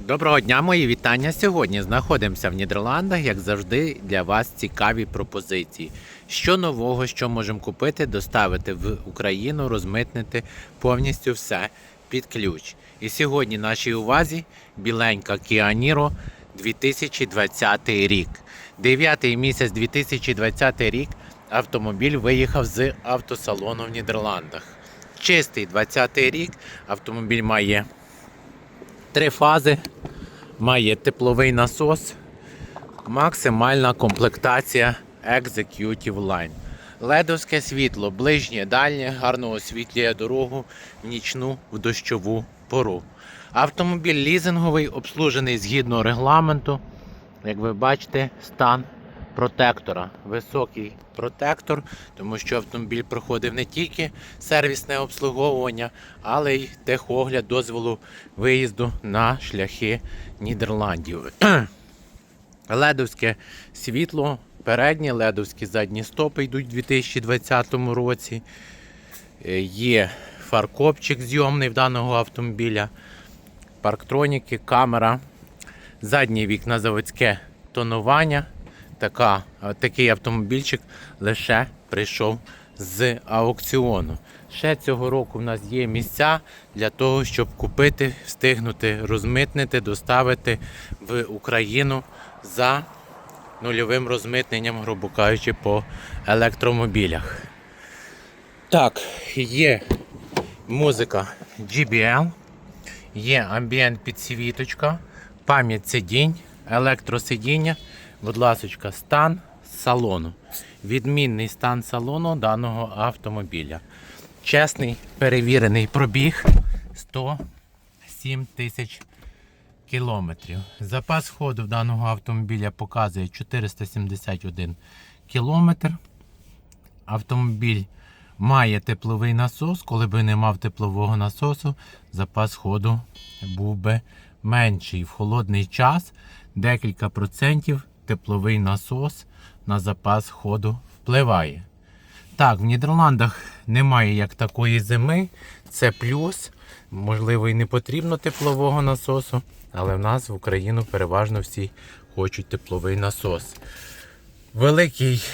Доброго дня, мої вітання. Сьогодні знаходимося в Нідерландах, як завжди, для вас цікаві пропозиції. Що нового, що можемо купити, доставити в Україну, розмитнити повністю все під ключ. І сьогодні нашій увазі біленька Niro 2020 рік. Дев'ятий місяць 2020 рік автомобіль виїхав з автосалону в Нідерландах. Чистий 20 рік. Автомобіль має три фази, має тепловий насос, максимальна комплектація Executive Line. Ледовське світло, ближнє, дальнє, гарно освітлює дорогу в нічну в дощову пору. Автомобіль лізинговий, обслужений згідно регламенту. Як ви бачите, стан протектора. Високий протектор, тому що автомобіль проходив не тільки сервісне обслуговування, але й техогляд дозволу виїзду на шляхи Нідерландів. Ледовське світло, передні, ледовські задні стопи йдуть у 2020 році. Е, Є фаркопчик зйомний в даного автомобіля, парктроніки, камера, задні вікна заводське тонування. Така, такий автомобільчик лише прийшов з аукціону. Ще цього року в нас є місця для того, щоб купити, встигнути розмитнити, доставити в Україну за нульовим розмитненням, грубо кажучи, по електромобілях. Так, є музика GBL, є амбієнт підсвіточка, пам'ять сидінь, електросидіння, будь ласочка, стан салону. Відмінний стан салону даного автомобіля. Чесний перевірений пробіг 107 тисяч кілометрів. Запас ходу даного автомобіля показує 471 кілометр. Автомобіль має тепловий насос. Коли би не мав теплового насосу, запас ходу був би менший. В холодний час декілька процентів тепловий насос на запас ходу впливає. Так, в Нідерландах немає як такої зими, це плюс. Можливо, і не потрібно теплового насосу, але в нас в Україну переважно всі хочуть тепловий насос. Великий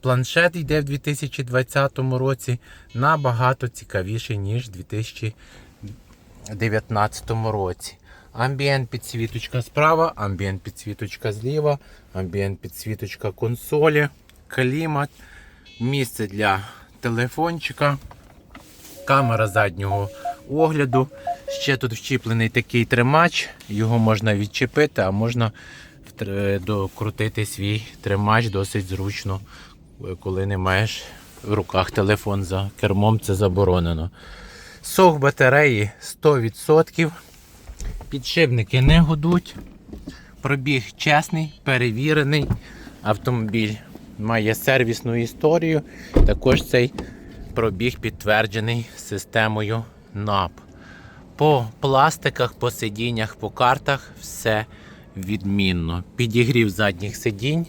планшет йде в 2020 році набагато цікавіший, ніж в 2019 році. Амбієнт підсвіточка справа, амбієнт підсвіточка зліва, амбієнт підсвіточка консолі, клімат, місце для телефончика, камера заднього огляду. Ще тут вчіплений такий тримач, його можна відчепити, а можна докрутити свій тримач досить зручно, коли не маєш в руках телефон за кермом, це заборонено. Сох батареї 100%. Підшипники не гудуть. Пробіг чесний, перевірений. Автомобіль має сервісну історію. Також цей пробіг підтверджений системою НАП. По пластиках, по сидіннях, по картах все відмінно. Підігрів задніх сидінь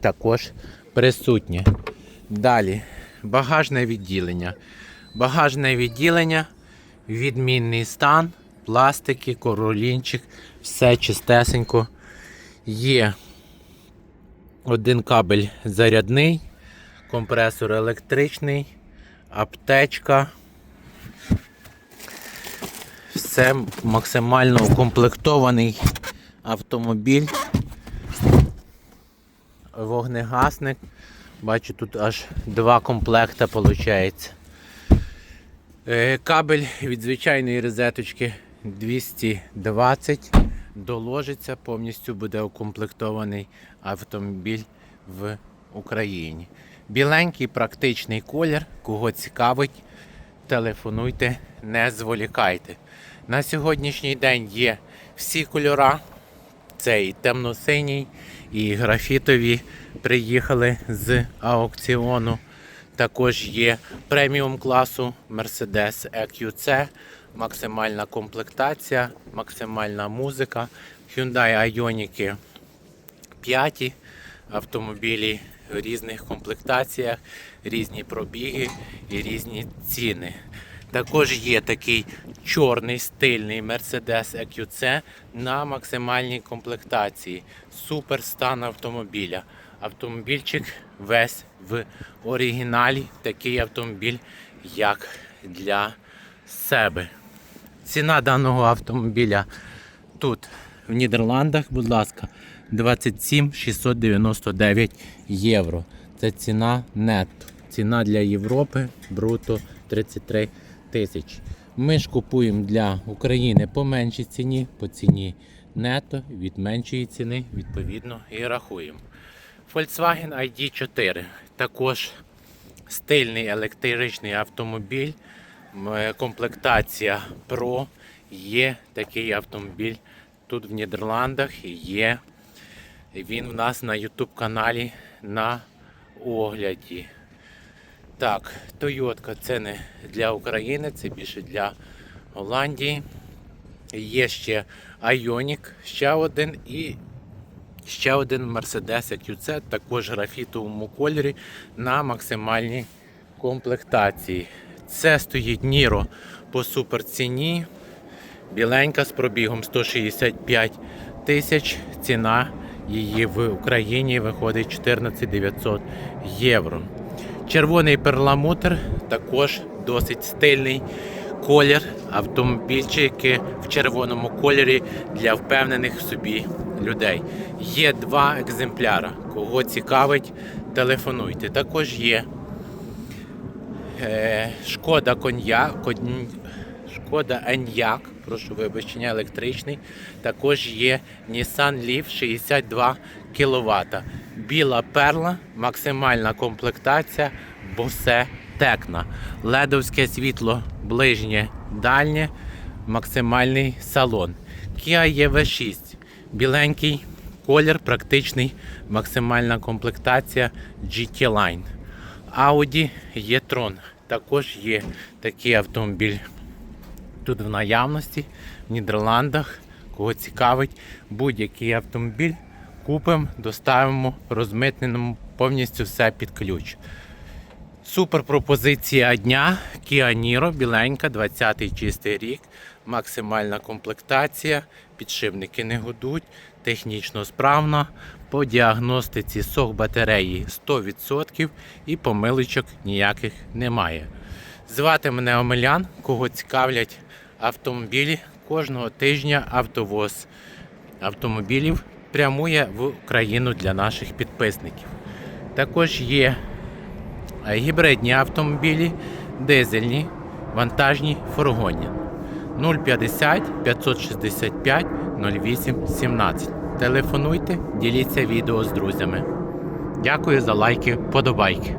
також присутнє. Далі багажне відділення. Багажне відділення, відмінний стан, пластики, королінчик, все чистесенько. Є один кабель зарядний, компресор електричний, аптечка. Все максимально укомплектований автомобіль. Вогнегасник. Бачу, тут аж два комплекти виходить. Е, Кабель від звичайної розеточки 220 доложиться, повністю буде укомплектований автомобіль в Україні. Біленький практичний колір, кого цікавить, телефонуйте, не зволікайте. На сьогоднішній день є всі кольора. Це і темно-синій, і графітові приїхали з аукціону. Також є преміум класу Mercedes EQC, максимальна комплектація, максимальна музика, Hyundai Ioniq 5 автомобілі в різних комплектаціях, різні пробіги і різні ціни. Також є такий чорний стильний Mercedes EQC на максимальній комплектації. Супер стан автомобіля. Автомобільчик весь в оригіналі. Такий автомобіль, як для себе. Ціна даного автомобіля тут, в Нідерландах, будь ласка, 27 699 євро. Це ціна нетто. Ціна для Європи бруто 33 тисячі. Ми ж купуємо для України по меншій ціні, по ціні нетто, від меншої ціни, відповідно, і рахуємо. Volkswagen ID4 також стильний електричний автомобіль. Е, Комплектація Pro. Є такий автомобіль тут в Нідерландах. Є він в нас на YouTube каналі на огляді. Так, Toyota це не для України, це більше для Голландії. Є ще Ioniq, ще один і ще один Mercedes EQC, також графітовому кольорі на максимальній комплектації. Це стоїть Ніро по суперціні. Біленька з пробігом 165 тисяч. Ціна її в Україні виходить 14 900 євро. Червоний перламутр також досить стильний колір. Автомобільчики в червоному кольорі для впевнених в собі людей. Є два екземпляра. Кого цікавить, телефонуйте. Також є шкода коньяк, конь- шкода Еnyaq, прошу вибачення, електричний. Також є Nissan Leaf 62 кВт. Біла перла, максимальна комплектація, босе текна. Ледовське світло ближнє, дальнє, максимальний салон. Kia EV6, біленький колір, практичний, максимальна комплектація GT Line. Audi e-tron. Також є такий автомобіль тут в наявності в Нідерландах. Кого цікавить, будь-який автомобіль купимо, доставимо, розмитненому повністю все під ключ. Супер пропозиція дня Kia Niro, біленька, 20-й чистий рік, максимальна комплектація, підшипники не гудуть, технічно справна. По діагностиці сох батареї 100% і помилочок ніяких немає. Звати мене Омелян, кого цікавлять автомобілі. Кожного тижня автовоз автомобілів прямує в Україну для наших підписників. Також є гібридні автомобілі, дизельні, вантажні, фургонні. 050 565 08 17. Телефонуйте, діліться відео з друзями. Дякую за лайки, подобайки.